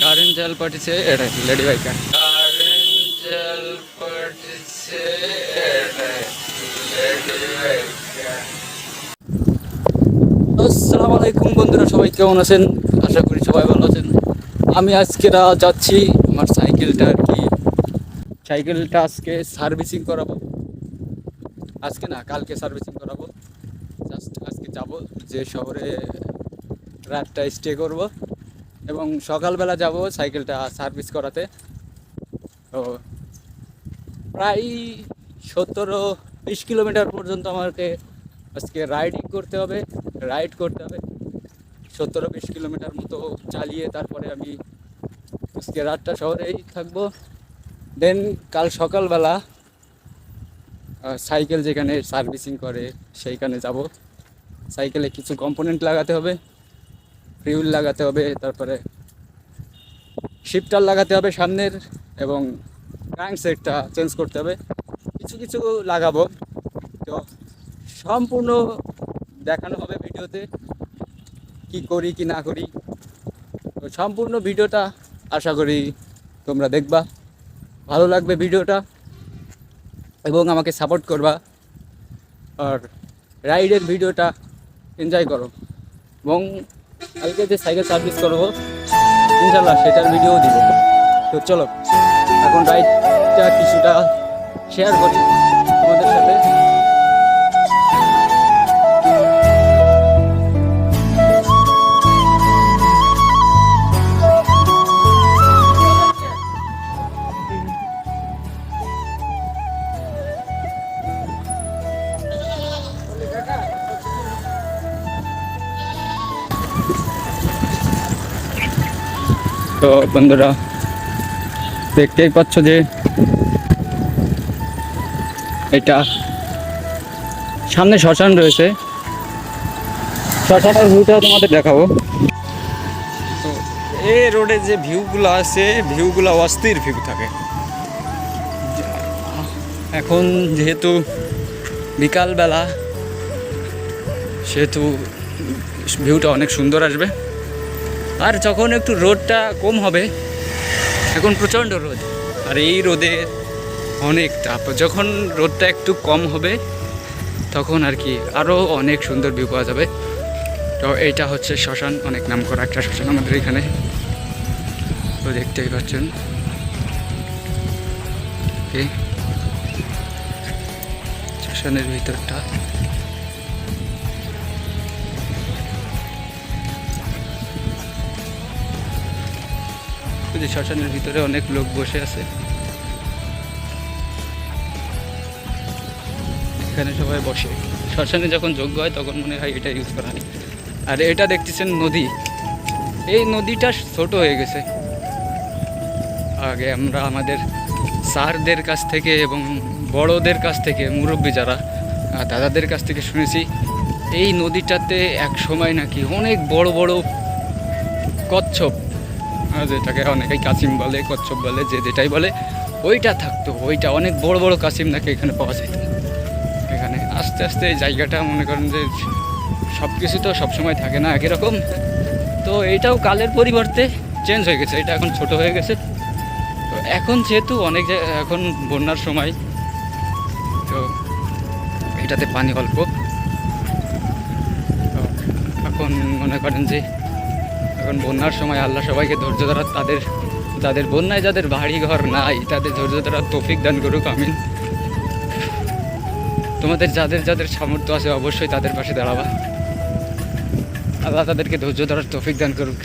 Current জাল পড়ছে, এটা লেডি বাইকার? কারেন্ট জাল পড়ছে আসসালামু আলাইকুম বন্ধুরা, সবাই কেমন আছেন? আশা করি সবাই ভালো আছেন। আমি আজকে যাচ্ছি আমার সাইকেলটা আর কি। সাইকেলটা আজকে সার্ভিসিং করাবো। আজকে না, কালকে সার্ভিসিং করাবো। জাস্ট আজকে যাব যে শহরে রাতটা স্টে করব। এবং সকালবেলা যাব সাইকেলটা সার্ভিস করাতে। তো প্রায় সতেরো বিশ কিলোমিটার পর্যন্ত আমাকে আজকে রাইডিং করতে হবে, রাইড করতে হবে। সতেরো বিশ কিলোমিটার মতো চালিয়ে তারপরে আমি আজকে রাতটা শহরেই থাকব। দেন কাল সকালবেলা সাইকেল যেখানে সার্ভিসিং করে সেইখানে যাব। সাইকেলে কিছু কম্পোনেন্ট লাগাতে হবে। ফিউল লাগাতে হবে, তারপরে শিফটার লাগাতে হবে সামনের এবং ক্রাঙ্ক সেটটা চেঞ্জ করতে হবে। কিছু কিছু লাগাবো। তো সম্পূর্ণ দেখানো হবে ভিডিওতে, কি করি, কি না করি। তো সম্পূর্ণ ভিডিওটা আশা করি তোমরা দেখবা। ভালো লাগবে ভিডিওটা এবং আমাকে সাপোর্ট করবা। আর রাইডের ভিডিওটা এনজয় করো। এবং কালকে যে সাইকেল সার্ভিস করব, ইনশাল্লাহ সেটার ভিডিও দিব। তো চলো, এখন রাইডটা কিছুটা শেয়ার করি। তো বন্ধুরা, দেখতেই পাচ্ছ যে এটা সামনে শ্মশান রয়েছে। শ্মশানের ভিউটা তোমাদের দেখাবো। তো এই রোডে যে ভিউগুলো আছে, ভিউগুলো অস্থির ভিউ থাকে। এখন যেহেতু বিকালবেলা, সেহেতু ভিউটা অনেক সুন্দর আসবে। আর যখন একটু রোদটা কম হবে, এখন প্রচণ্ড রোদ। আর এই রোদে অনেক তাপ। যখন রোদটা একটু কম হবে, তখন আর কি আরও অনেক সুন্দর ভিউ পাওয়া যাবে। তো এইটা হচ্ছে শ্মশান, অনেক নাম করা একটা শ্মশান আমাদের এখানে। তো দেখতেই পাচ্ছেন। শ্মশানের ভিতরটা। যে শ্মশানের ভিতরে অনেক লোক বসে আছে। এখানে সবাই বসে। শ্মশানে যখন যোগ্য হয়, তখন মনে হয় এটা ইউজ করা আর এটা দেখতেছেন নদী। এই নদীটা ছোট হয়ে গেছে। আগে আমরা আমাদের স্যারদের কাছ থেকে এবং বড়দের কাছ থেকে, মুরব্বী যারা দাদাদের কাছ থেকে শুনেছি, এই নদীটাতে এক সময় নাকি অনেক বড় বড় কচ্ছপ যেটাকে অনেকেই কাসিম বলে, কচ্ছপ বলে, যে যেটাই বলে, ওইটা থাকতো। ওইটা অনেক বড় বড় কাসিম নাকি এখানে পাওয়া যেত। এখানে আস্তে আস্তে এই জায়গাটা মনে করেন যে সব কিছু তো সবসময় থাকে না একই রকম। তো এইটাও কালের পরিবর্তে চেঞ্জ হয়ে গেছে। এটা এখন ছোট হয়ে গেছে। তো এখন যেহেতু অনেক এখন বন্যার সময়, তো এটাতে পানি অল্প। তো এখন মনে করেন যে এখন বন্যার সময় আল্লাহ সবাইকে ধৈর্য ধরা তাদের যাদের বন্যায় যাদের বাড়ি ঘর নাই, তাদের ধৈর্য ধরার তৌফিক দান করুক, আমিন। তোমাদের যাদের যাদের সামর্থ্য আছে অবশ্যই তাদের পাশে দাঁড়াবা। আল্লাহ তাদেরকে ধৈর্য ধরার তৌফিক দান করুক।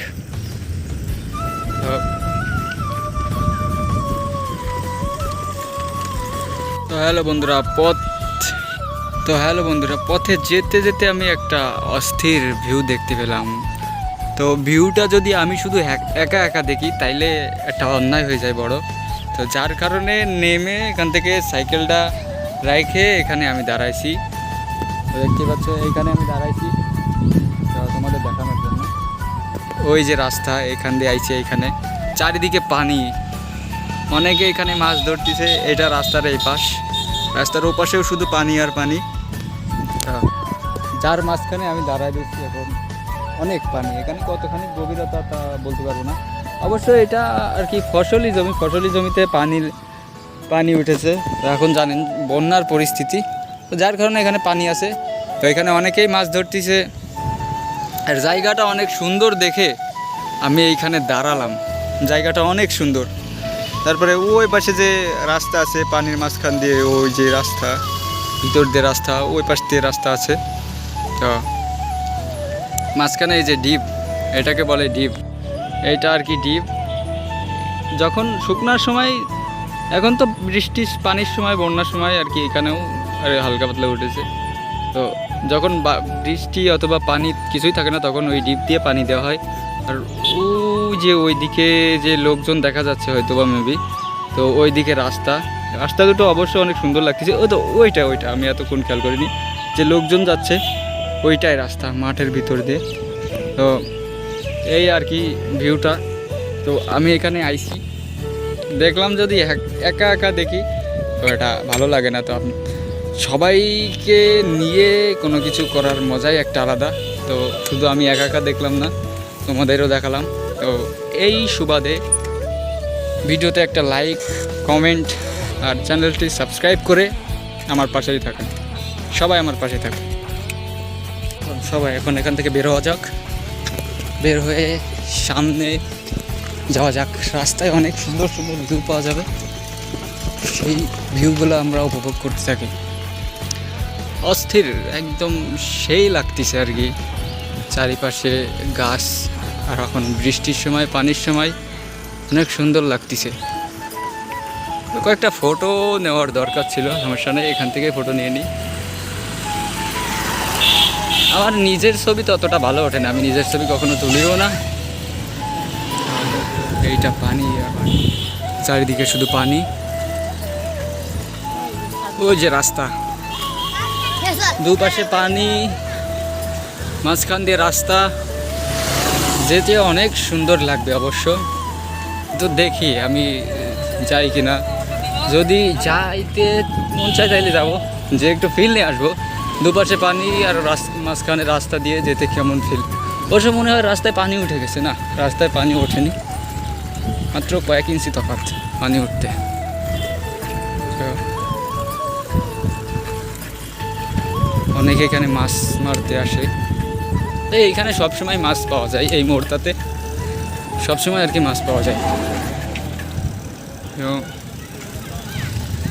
তো হ্যালো বন্ধুরা, পথ, তো হ্যালো বন্ধুরা, পথে যেতে যেতে আমি একটা অস্থির ভিউ দেখতে পেলাম। তো ভিউটা যদি আমি শুধু এক- একা দেখি, তাইলে একটা অন্যায় হয়ে যায় বড়। তো যার কারণে নেমে এখান থেকে সাইকেলটা রাইখে এখানে আমি দাঁড়াইছি। দেখতে পাচ্ছ, এখানে আমি দাঁড়াইছি। তোমাদের দেখানোর জন্য। ওই যে রাস্তা, এখান দিয়ে আইছে এখানে। চারিদিকে পানি। অনেকে এখানে মাছ ধরতেছে, এটা রাস্তার এই পাশ। রাস্তার ওপাশেও শুধু পানি আর পানি। যার মাঝখানে আমি দাঁড়াই দিচ্ছি এখন। অনেক পানি। এখানে কতখানি গভীরতা তা বলতে পারব না। অবশ্য এটা আর কি ফসলি জমি, ফসলি জমিতে পানির পানি উঠেছে। এখন জানেন বন্যার পরিস্থিতি। তো যার কারণে এখানে পানি আছে। তো এখানে অনেকেই মাছ ধরতেছে। আর জায়গাটা অনেক সুন্দর দেখে আমি এইখানে দাঁড়ালাম। জায়গাটা অনেক সুন্দর। তারপরে ওই পাশে যে রাস্তা আছে, পানির মাঝখান দিয়ে ওই যে রাস্তা, ভিতর দিয়ে রাস্তা, ওই পাশ দিয়ে রাস্তা আছে। তো মাঝখানে এই যে ডিপ, এটাকে বলে ডিপ। এইটা আর কি ডিপ। যখন শুকনার সময়, এখন তো বৃষ্টির পানির সময়, বন্যার সময় আর কি এখানেও আর হালকা পাতলা উঠেছে। তো যখন বৃষ্টি অথবা পানি কিছুই থাকে না, তখন ওই ডিপ দিয়ে পানি দেওয়া হয়। আর ওই যে ওই দিকে যে লোকজন দেখা যাচ্ছে হয়তো বা মেবি তো ওই দিকে রাস্তা। রাস্তা দুটো অবশ্য অনেক সুন্দর লাগতেছে। ও তো ওইটা ওইটা, আমি এতক্ষণ খেয়াল করিনি। যে লোকজন যাচ্ছে ওইটাই রাস্তা, মাঠের ভিতর দিয়ে। তো এই আর কি ভিউটা তো আমি এখানে আইছি। দেখলাম যদি এক- একা দেখি, তো এটা ভালো লাগে না। তো আপ- সবাইকে নিয়ে কোনো কিছু করার মজাই একটা আলাদা। তো শুধু আমি একা একা দেখলাম না, তোমাদেরও দেখালাম। তো এই সুবাদে ভিডিওতে একটা লাইক কমেন্ট আর চ্যানেলটি সাবস্ক্রাইব করে আমার পাশেই থাকেন। সবাই আমার পাশে থাকুন। সবাই এখন এখান থেকে বের হওয়া যাক। বের হয়ে সামনে যাওয়া যাক। রাস্তায় অনেক সুন্দর সুন্দর ভিউ পাওয়া যাবে। সেই ভিউগুলো আমরা উপভোগ করতে থাকি। অস্থির, একদম সেই লাগতেছে আর কি। চারিপাশে গাছ আর এখন বৃষ্টির সময়, পানির সময় অনেক সুন্দর লাগতেছে। কয়েকটা ফটো নেওয়ার দরকার ছিল, সমস্যা নেই, এখান থেকে ফটো নিয়ে নিই। আমার নিজের ছবি ততটা ভালো ওঠে না। আমি নিজের ছবি কখনো তুলিও না। এইটা পানি চারিদিকে শুধু পানি। ওই যে রাস্তা। দুপাশে পানি, মাঝখান দিয়ে রাস্তা। যেতে অনেক সুন্দর লাগবে অবশ্য। তো দেখি আমি যাই কিনা। যদি যাইতে মন চায় তাইলে যাব। যে একটু ফিল নিয়ে আসব। দুপাশে পানি আর মাঝখানে রাস্তা দিয়ে যেতে কেমন ফিল অবশ্য মনে হয় রাস্তায় পানি উঠে গেছে না? রাস্তায় পানি ওঠেনি। মাত্র কয়েক ইঞ্চি তফাৎ পানি উঠতে। অনেকে এখানে মাছ মারতে আসে। তো এইখানে সবসময় মাছ পাওয়া যায় এই মোড়টাতে সবসময় আর কি মাছ পাওয়া যায়।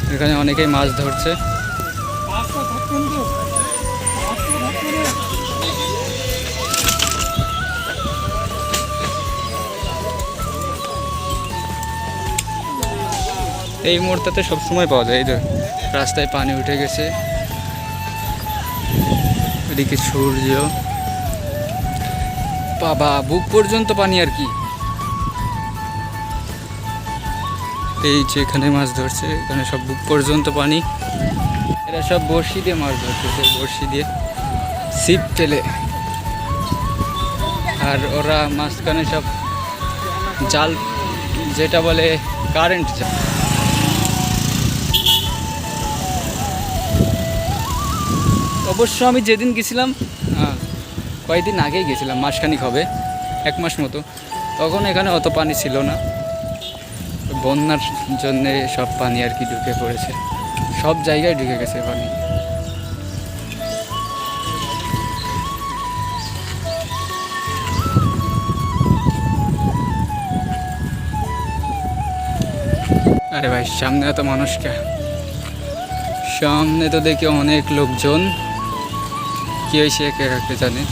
তো এখানে অনেকেই মাছ ধরছে। এই মুহূর্তে সবসময় পাওয়া যায়, এই রাস্তায় পানি উঠে গেছে। এদিকে সূর্য। বাবা, বুক পর্যন্ত পানি আর কি? এই যে এখানে মাছ ধরছে, এখানে সব বুক পর্যন্ত পানি। এরা সব বড়শি দিয়ে মাছ ধরতেছে, বড়শি দিয়ে। ছিপ ফেলে আর ওরা মাঝখানে সব জাল, যেটা বলে কারেন্ট জাল। অবশ্য আমি যেদিন গেছিলাম আহ, কয়েকদিন আগেই গেছিলাম মাসখানিক হবে এক মাস মতো। তখন এখানে অত পানি ছিল না। বন্যার জন্য সব পানি আর কি ঢুকে পড়েছে। সব জায়গায় ঢুকে গেছে পানি। আরে ভাই সামনে এত মানুষকে। সামনে তো দেখি অনেক লোকজন। কি হয়েছে কে কাকে জানে।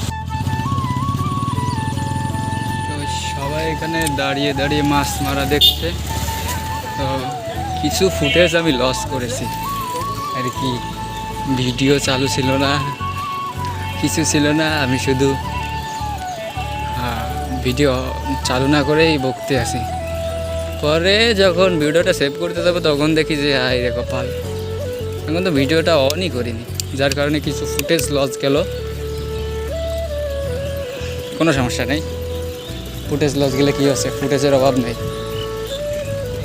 তো সবাই এখানে দাঁড়িয়ে দাঁড়িয়ে মাছ মারা দেখছে। তো কিছু ফুটেজ আমি লস করেছি। আর কি ভিডিও চালু ছিল না, কিছু ছিল না, আমি শুধু ভিডিও চালু না করেই বকতে আসি। পরে যখন ভিডিওটা সেভ করতে যাব, তখন দেখি যে হাই রে কপাল, এখন তো ভিডিওটা অনই করিনি। যার কারণে কিছু ফুটেজ লস গেল। কোনো সমস্যা নেই। ফুটেজ লস গেলে কী হচ্ছে? ফুটেজের অভাব নেই।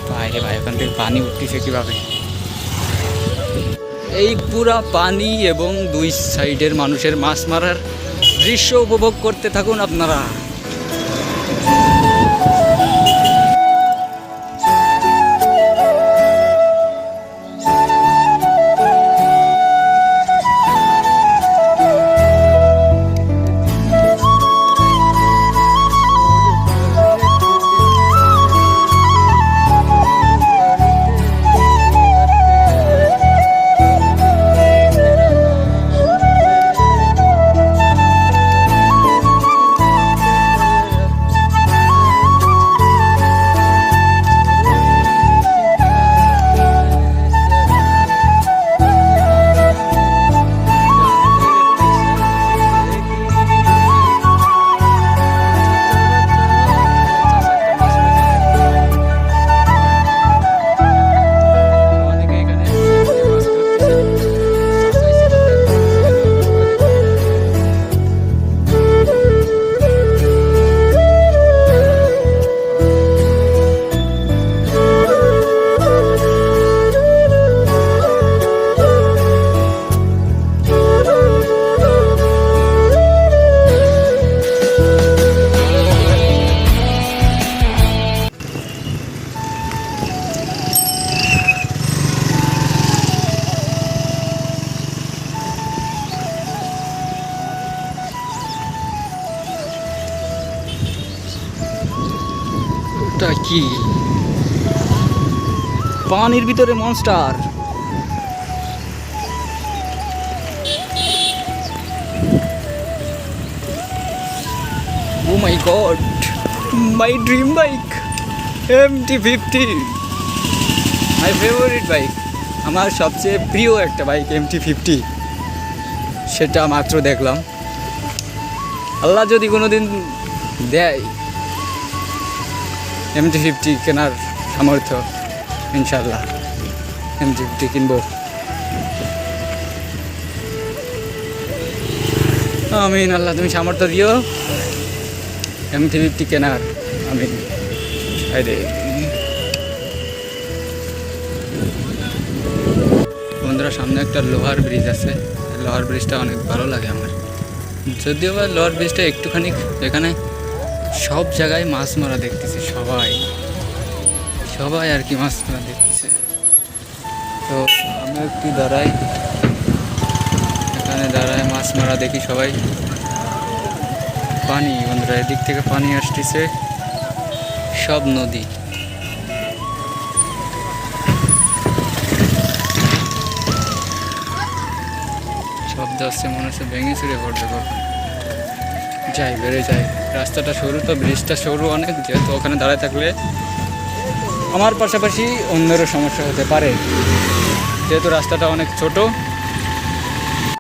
ভাই রে ভাই, ওখান থেকে পানি উঠতেছে কীভাবে? এই পুরা পানি এবং দুই সাইডের মানুষের মাছ মারার দৃশ্য উপভোগ করতে থাকুন আপনারা। ওটা কি? পানির ভিতরে monster oh my god my dream bike M T fifty my favourite bike আমার সবচেয়ে প্রিয় একটা বাইক এম টি ফিফটি সেটা মাত্র দেখলাম। আল্লাহ যদি কোনো দিন দেয় এমটি ফিফটি কেনার সামর্থ্য ইনশাল্লাহ এমটি ফিফটি কিনবো। আমিন, আল্লাহ, তুমি সামর্থ্য দিও। এমটি ফিফটি কেনার, আমিন। বন্ধুরা, সামনে একটা লোহার ব্রিজ আছে। লোহার ব্রিজটা অনেক ভালো লাগে আমার। যদিও বা লোহার ব্রিজটা একটুখানি এখানে সব জায়গায় মাছ মারা দেখতেছি, সবাই। সবাই আর কি মাছ মারা দেখতেছে। তো আমি একটু দাঁড়াই। এখানে দাঁড়ায় মাছ মারা দেখি সবাই। পানি, বন্ধুরা, এদিক থেকে পানি আসতেছে। সব নদী। শব্দ আসছে, মনে হচ্ছে ভেঙে চুরে পড়বে যাই, বেড়ে যাই। রাস্তাটা সরু, তো ব্রিজটা সরু অনেক, যেহেতু ওখানে দাঁড়ায় থাকলে। আমার পাশাপাশি অন্যেরও সমস্যা হতে পারে। যেহেতু রাস্তাটা অনেক ছোট